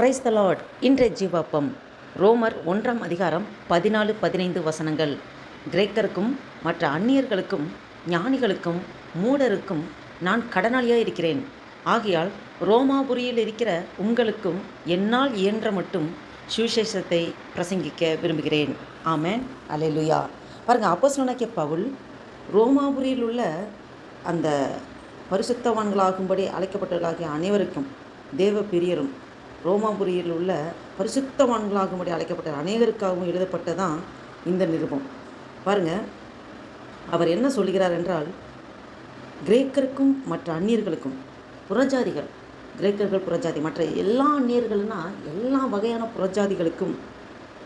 Praise the Lord இன்றைய ஜீவாப்பம் ரோமர் ஒன்றாம் அதிகாரம் பதினாலு பதினைந்து வசனங்கள். கிரேக்கருக்கும் மற்ற அந்நியர்களுக்கும் ஞானிகளுக்கும் மூடருக்கும் நான் கடனாளியாக இருக்கிறேன். ஆகையால் ரோமாபுரியில் இருக்கிற உங்களுக்கும் என்னால் இயன்ற மட்டும் சுவிசேஷத்தை பிரசங்கிக்க விரும்புகிறேன். ஆமேன். அலையலுயா பாருங்கள் பாருங்க அப்போஸ்தலனாகிய பவுல் ரோமாபுரியில் உள்ள அந்த பரிசுத்தவான்களாகும்படி அழைக்கப்பட்டவர்களாகிய அனைவருக்கும் தேவ பிரியரும் ரோமாபுரியில் உள்ள பரிசுத்தவான்களாகும்படி அழைக்கப்பட்ட அநேகருக்காகவும் எழுதப்பட்டதான் இந்த நிருபம். பாருங்க அவர் என்ன சொல்கிறார் என்றால் கிரேக்கருக்கும் மற்ற அந்நியர்களுக்கும் புறஜாதிகள் கிரேக்கர்கள் புறஜாதி மற்ற எல்லா அந்நியர்கள்னால் எல்லா வகையான புறஜாதிகளுக்கும்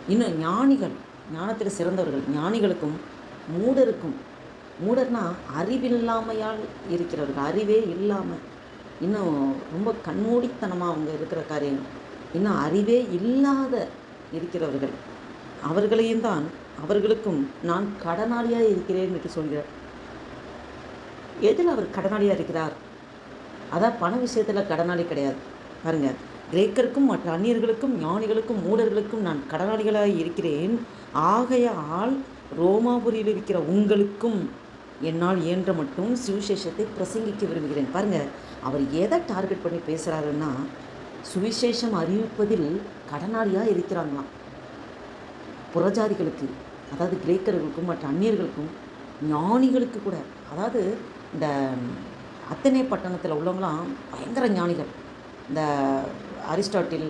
இன்னும் ஞானிகள் ஞானத்தில் சிறந்தவர்கள் ஞானிகளுக்கும் மூடருக்கும் மூடர்னா அறிவில்லாமையால் இருக்கிறவர்கள் அறிவே இல்லாமல் இன்னும் ரொம்ப கண்மூடித்தனமாக அவங்க இருக்கிற காரியம். இன்னும் அறிவே இல்லாத இருக்கிறவர்கள். அவர்களையும் தான் அவர்களுக்கும் நான் கடனாளியாக இருக்கிறேன் என்று சொல்கிறார். எதில் அவர் கடனாளியாக இருக்கிறார்? அதான் பண விஷயத்தில் கடனாளி கிடையாது. பாருங்க கிரேக்கருக்கும் மற்ற அந்நியர்களுக்கும் ஞானிகளுக்கும் மூடர்களுக்கும் நான் கடனாளிகளாக இருக்கிறேன். ஆகையால் ரோமாபுரியில் இருக்கிற உங்களுக்கும் என்னால் இயன்ற மட்டும் சுவிசேஷத்தை பிரசங்கிக்க விரும்புகிறேன். பாருங்கள் அவர் எதை டார்கெட் பண்ணி பேசுகிறாருன்னா சுவிசேஷம் அறிவிப்பதில் கடனாளியாக இருக்கிறாங்களாம் புறஜாதிகளுக்கு அதாவது கிரேக்கர்களுக்கும் மற்ற அந்நியர்களுக்கும் ஞானிகளுக்கு கூட. அதாவது இந்த அத்தனை பட்டணத்தில் உள்ளவங்களாம் பயங்கர ஞானிகள். இந்த அரிஸ்டாட்டில்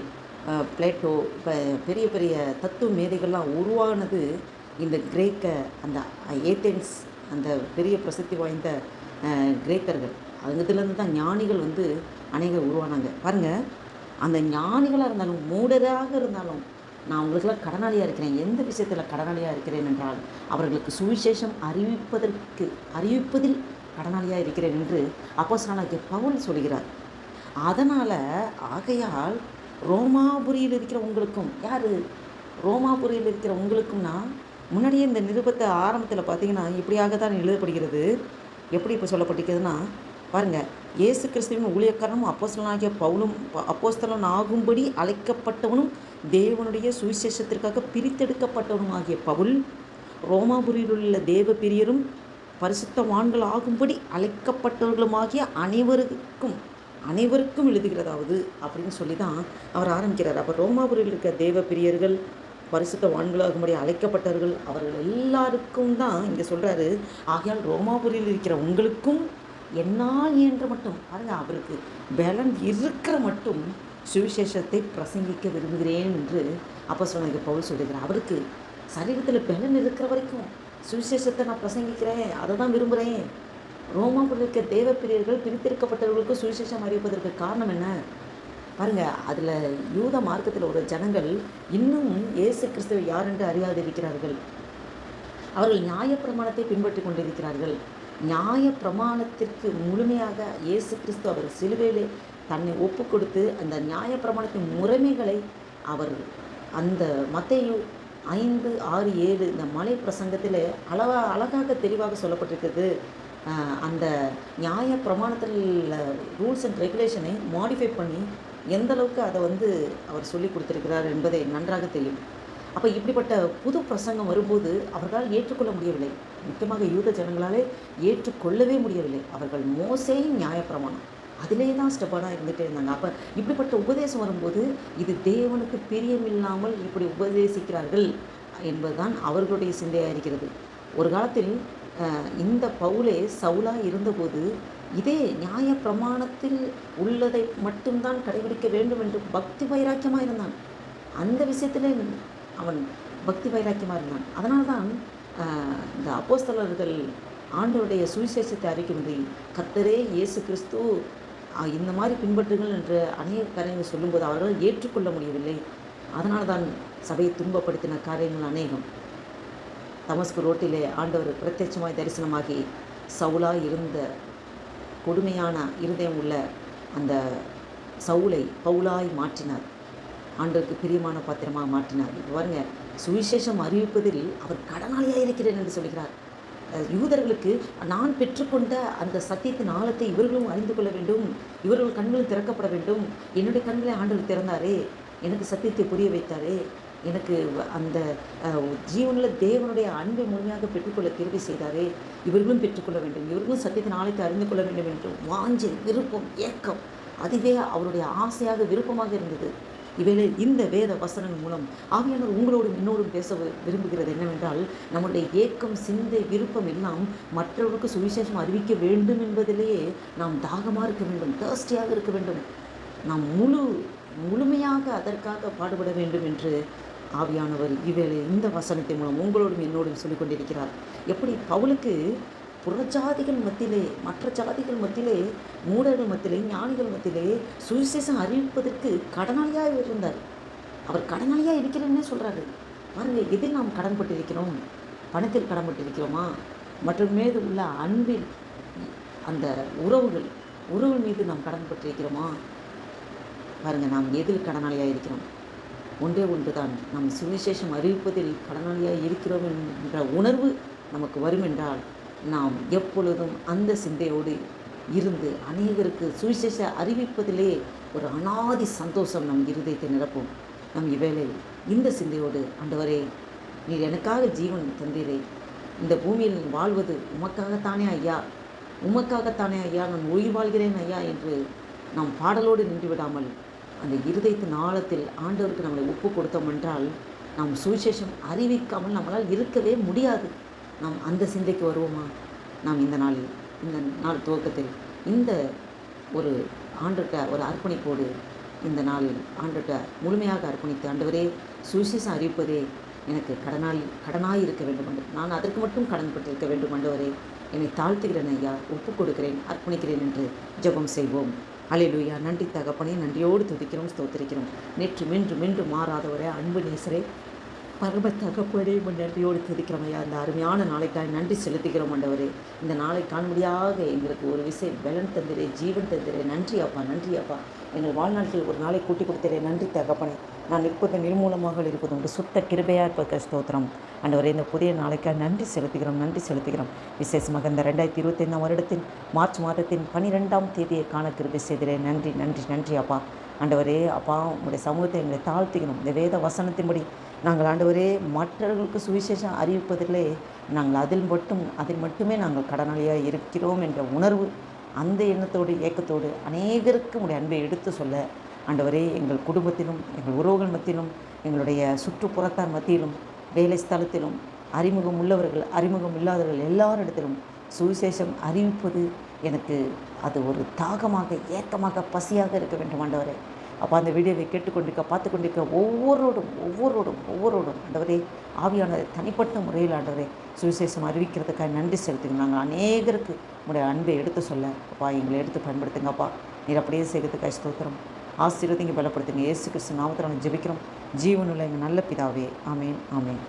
பிளேட்டோ இப்போ பெரிய பெரிய தத்துவ மேதைகள்லாம் உருவானது இந்த கிரேக்க அந்த ஏத்தென்ஸ் அந்த பெரிய பிரசித்தி வாய்ந்த கிரேக்கர்கள். அதுலேருந்து தான் ஞானிகள் வந்து அநேகர் உருவானாங்க. பாருங்கள் அந்த ஞானிகளாக இருந்தாலும் மூடராக இருந்தாலும் நான் அவங்களுக்கெல்லாம் கடனாளியாக இருக்கிறேன். எந்த விஷயத்தில் கடனாளியாக இருக்கிறேன் என்றால் அவர்களுக்கு சுவிசேஷம் அறிவிப்பதற்கு அறிவிப்பதில் கடனாளியாக இருக்கிறேன் என்று அப்போஸ்தலனாகிய பவுல் சொல்கிறார். அதனால் ஆகையால் ரோமாபுரியில் இருக்கிற உங்களுக்கும் யார்? ரோமாபுரியில் இருக்கிற உங்களுக்கும்னா முன்னாடியே இந்த நிருபத்தை ஆரம்பத்தில் பார்த்தீங்கன்னா இப்படியாக தான் எழுதப்படுகிறது. எப்படி இப்போ சொல்லப்பட்டிருக்கிறதுனா பாருங்க இயேசு கிறிஸ்துவின் ஊழியக்காரனும் அப்போஸ்தலனாகிய பவுலும் அப்போஸ்தலன் ஆகும்படி அழைக்கப்பட்டவனும் தேவனுடைய சுவிசேஷத்திற்காக பிரித்தெடுக்கப்பட்டவனும் ஆகிய பவுல் ரோமாபுரியில் உள்ள தேவ பிரியரும் பரிசுத்தவான்கள் ஆகும்படி அழைக்கப்பட்டவர்களுமாகிய அனைவருக்கும் அனைவருக்கும் எழுதுகிறதாவது அப்படின்னு சொல்லி தான் அவர் ஆரம்பிக்கிறார். அப்போ ரோமாபுரியில் இருக்க தேவ பிரியர்கள் பரிசுத்தவான்களாகும்படி அழைக்கப்பட்டவர்கள் அவர்கள் எல்லாருக்கும் தான் இங்கே சொல்கிறாரு ஆகையால் ரோமாபுரியில் இருக்கிற உங்களுக்கும் என்னால் என்று மட்டும் பாருங்க அவருக்கு பலன் இருக்கிற மட்டும் சுவிசேஷத்தை பிரசங்கிக்க விரும்புகிறேன் என்று அப்போ சொன்ன பவுல் சொல்லுகிறார் அவருக்கு சரீரத்தில் பலன் இருக்கிற வரைக்கும் சுவிசேஷத்தை நான் பிரசங்கிக்கிறேன் அதை தான் விரும்புகிறேன் ரோமாபுரியில் இருக்க தேவ பிரியர்கள் பிரித்திருக்கப்பட்டவர்களுக்கு சுவிசேஷம் அறிவிப்பதற்கு காரணம் என்ன? பாருங்கள் அதில் யூத மார்க்கத்தில் ஒரு ஜனங்கள் இன்னும் இயேசு கிறிஸ்துவை யார் என்று அறியாதிருக்கிறார்கள். அவர்கள் நியாயப்பிரமாணத்தை பின்பற்றி கொண்டிருக்கிறார்கள். நியாய பிரமாணத்திற்கு முழுமையாக இயேசு கிறிஸ்து அவர் சிலுவையிலே தன்னை ஒப்பு கொடுத்து அந்த நியாயப்பிரமாணத்தின் முறைமைகளை அவர் அந்த மத்தையும் ஐந்து ஆறு ஏழு இந்த மலை பிரசங்கத்தில் அளவா அழகாக தெளிவாக சொல்லப்பட்டிருக்கிறது. அந்த நியாய பிரமாணத்தில் ரூல்ஸ் அண்ட் ரெகுலேஷனை மாடிஃபை பண்ணி எந்த அளவுக்கு அதை வந்து அவர் சொல்லி கொடுத்துருக்கிறார் என்பதை நன்றாக தெரியும். அப்போ இப்படிப்பட்ட புது பிரசங்கம் வரும்போது அவர்களால் ஏற்றுக்கொள்ள முடியவில்லை. முக்கியமாக யூத ஜனங்களாலே ஏற்றுக்கொள்ளவே முடியவில்லை. அவர்கள் மோசேயும் நியாயப்பிரமாணம். அதிலே தான் ஸ்டெப்பானாக இருந்துகிட்டே இருந்தாங்க. அப்போ இப்படிப்பட்ட உபதேசம் வரும்போது இது தேவனுக்கு பிரியமில்லாமல் இப்படி உபதேசிக்கிறார்கள் என்பதுதான் அவர்களுடைய சிந்தையாக இருக்கிறது. ஒரு காலத்தில் இந்த பவுலே சவுலா இருந்தபோது இதே நியாய பிரமாணத்தில் உள்ளதை மட்டும்தான் கடைபிடிக்க வேண்டும் என்று பக்தி வைராக்கியமாக இருந்தான். அந்த விஷயத்திலே அவன் பக்தி வைராக்கியமாக இருந்தான். அதனால்தான் இந்த அப்போஸ்தலர்கள் ஆண்டவருடைய சுவிசேஷத்தை அறிக்கும்படி கத்தரே இயேசு கிறிஸ்து இந்த மாதிரி பின்பற்றுங்கள் என்று அநேக காரியங்கள் சொல்லும்போது அவர்கள் ஏற்றுக்கொள்ள முடியவில்லை. அதனால்தான் சபையை துன்பப்படுத்தின காரியங்கள் அநேகம். தமஸ்கு ரோட்டிலே ஆண்டவர் பிரத்யட்சமாய் தரிசனமாகி சவுலாக இருந்த கொடுமையான இருதயம் உள்ள அந்த சவுலை பவுலாய் மாற்றினார். ஆண்டவருக்கு பிரியமான பாத்திரமாக மாற்றினார். இப்போ பாருங்க சுவிசேஷம் அறிவிப்பதில் அவர் கடனாளியாக இருக்கிறேன் என்று சொல்கிறார். யூதர்களுக்கு நான் பெற்றுக்கொண்ட அந்த சத்தியத்தின் ஆழத்தை இவர்களும் அறிந்து கொள்ள வேண்டும். இவர்கள் கண்களும் திறக்கப்பட வேண்டும். என்னுடைய கண்களை ஆண்டவர் திறந்தாரே. எனக்கு சத்தியத்தை புரிய வைத்தாரே. எனக்கு வ- அந்த ஜீவனில் தேவனுடைய அன்பை முழுமையாக பெற்றுக்கொள்ள தேர்வு செய்தாரே. இவர்களும் பெற்றுக்கொள்ள வேண்டும். இவர்களும் சத்தியத்தின் நாளைக்கு அறிந்து கொள்ள வேண்டும் என்று வாஞ்சை விருப்பம் ஏக்கம் அதுவே அவருடைய ஆசையாக விருப்பமாக இருந்தது. இவையில இந்த வேத வசனங்கள் மூலம் ஆவியானவர் உங்களோடு என்னோடும் பேச விரும்புகிறது என்னவென்றால் நம்முடைய ஏக்கம் சிந்தை விருப்பம் எல்லாம் மற்றவர்களுக்கு சுவிசேஷம் அறிவிக்க வேண்டும் என்பதிலேயே நாம் தாகமாக இருக்க வேண்டும் தேர்ஸ்டியாக இருக்க வேண்டும். நாம் முழு முழுமையாக அதற்காக பாடுபட வேண்டும் என்று ஆவியானவர் இவேளை இந்த வசனத்தின் மூலம் உங்களோடும் என்னோடும் சொல்லிக் கொண்டிருக்கிறார் எப்படி? பவுலுக்கு புறஜாதிகள் மத்தியிலே மற்ற ஜாதிகள் மத்தியிலே மூடர்கள் மத்தியிலே ஞானிகள் மத்தியிலே சுவிசேஷம் அறிவிப்பதற்கு கடனாளியாக இருந்தார். அவர் கடனாளியாக இருக்கிறேன்னே சொல்கிறாரு பாருங்கள் எதில் நாம் கடன்பட்டிருக்கிறோம்? பணத்தில் கடன்பட்டிருக்கிறோமா? மற்றும் மீது உள்ள அன்பில் அந்த உறவுகள் உறவு மீது நாம் கடன்பட்டிருக்கிறோமா? பாருங்க நாம் எதில் கடனாளியாக இருக்கிறோம்? ஒன்றே ஒன்றுதான். நம் சுவிசேஷம் அறிவிப்பதில் கடனாளியாக இருக்கிறோம் என்ற உணர்வு நமக்கு வரும் என்றால் நாம் எப்பொழுதும் அந்த சிந்தையோடு இருந்து அநேகருக்கு சுவிசேஷ அறிவிப்பதிலே ஒரு அனாதி சந்தோஷம் நம் இருதயத்தை நிரப்பும். நம் இவ்வேளை இந்த சிந்தையோடு ஆண்டவரே நீர் எனக்காக ஜீவன் தந்தீரே. இந்த பூமியில் வாழ்வது உமக்காகத்தானே ஐயா? உமக்காகத்தானே ஐயா? நான் உயிர் வாழ்கிறேன் ஐயா என்று நாம் பாடலோடு நின்று விடாமல் அந்த இருதயத்தின் ஆழத்தில் ஆண்டவருக்கு நம்மளை ஒப்பு கொடுத்தோம் என்றால் நாம் சுவிசேஷம் அறிவிக்காமல் நம்மளால் இருக்கவே முடியாது. நாம் அந்த சிந்தைக்கு வருவோமா? நாம் இந்த நாளில் இந்த நாள் துவக்கத்தில் இந்த ஒரு ஆண்டுகிட்ட ஒரு அர்ப்பணிப்போடு இந்த நாளில் ஆண்டுகிட்ட முழுமையாக அர்ப்பணித்து ஆண்டவரே சுவிசேஷம் அறிவிப்பதே எனக்கு கடனால் கடனாய் இருக்க வேண்டும் என்று நான் அதற்கு மட்டும் கடன்பட்டிருக்க வேண்டும் ஆண்டவரே. என்னை தாழ்த்துகிறேன் ஐயா ஒப்புக் கொடுக்கிறேன் அர்ப்பணிக்கிறேன் என்று ஜெபம் செய்வோம். அல்லேலூயா நன்றி தகப்பனே நன்றியோடு துதிக்கிறோம் ஸ்தோத்திரிக்கிறோம். நேற்று மின்று மின்று மாறாதவரே அன்பு நேசரே பரம தகப்படே நன்றியோடு துதிக்கிறோம் ஐயா. இந்த அருமையான நாளைக்காய் நன்றி செலுத்துகிறோம் ஆண்டவரே. இந்த நாளை காண்படியாக எங்களுக்கு ஒரு விசை பலன் தந்திரே ஜீவன் தந்திரே. நன்றி அப்பா நன்றி அப்பா. எங்கள் வாழ்நாட்கள் ஒரு நாளை கூட்டி கொடுத்தரே. நன்றி தகப்பனே. நான் இப்போது நிர்மூலமாக இருப்பது உங்கள் சுத்த கிருபையாக இருப்பது ஸ்தோத்திரம். ஆண்டவரே இந்த புதிய நாளைக்காக நன்றி செலுத்துகிறோம் நன்றி செலுத்துகிறோம். விசேஷமாக இந்த ரெண்டாயிரத்தி இருபத்தைந்தாம் வருடத்தின் மார்ச் மாதத்தின் பனிரெண்டாம் தேதியை காண கிருபை செய்திலே நன்றி நன்றி நன்றி அப்பா. ஆண்டவரே அப்பா உங்களுடைய சமூகத்தை எங்களை தாழ்த்திக்கணும். இந்த வேத வசனத்தின்படி நாங்கள் ஆண்டவரே மற்றவர்களுக்கு சுவிசேஷம் அறிவிப்பதிலே நாங்கள் அதில் மட்டும் அதில் மட்டுமே நாங்கள் கடனாளியாக இருக்கிறோம் என்ற உணர்வு அந்த எண்ணத்தோடு ஏக்கத்தோடு அநேகருக்கு உடைய அன்பை எடுத்து சொல்ல ஆண்டவரே எங்கள் குடும்பத்திலும் எங்கள் உறவுகள் மத்தியிலும் எங்களுடைய சுற்றுப்புறத்தார் மத்தியிலும் வேலை ஸ்தலத்திலும் அறிமுகம் உள்ளவர்கள் அறிமுகம் இல்லாதவர்கள் எல்லாரிடத்திலும் சுவிசேஷம் அறிவிப்பது எனக்கு அது ஒரு தாகமாக ஏக்கமாக பசியாக இருக்க வேண்டும் ஆண்டவரே. அப்போ அந்த வீடியோவை கேட்டுக்கொண்டிருக்க பார்த்து கொண்டிருக்க ஒவ்வொருவரோடும் ஒவ்வொருடும் ஒவ்வொருடும் ஆண்டவரே ஆவியானவரை தனிப்பட்ட முறையில் ஆண்டவரே சுவிசேஷம் அறிவிக்கிறதுக்காக நன்றி செலுத்துங்க நாங்கள் அநேகருக்கு உங்களுடைய அன்பை எடுத்து சொல்ல அப்பா எங்களை எடுத்து பயன்படுத்துங்கப்பா நீர் அப்படியே செய்கிறதுக்காக ஸ்தோத்திரம். ஆசீர்வதிங்க பலப்படுத்துங்க. இயேசு கிறிஸ்து நாமத்தில் நாங்கள் ஜெபிக்கிறோம். ஜீவனுள்ள எங்கள் நல்ல பிதாவே. ஆமேன் ஆமேன்.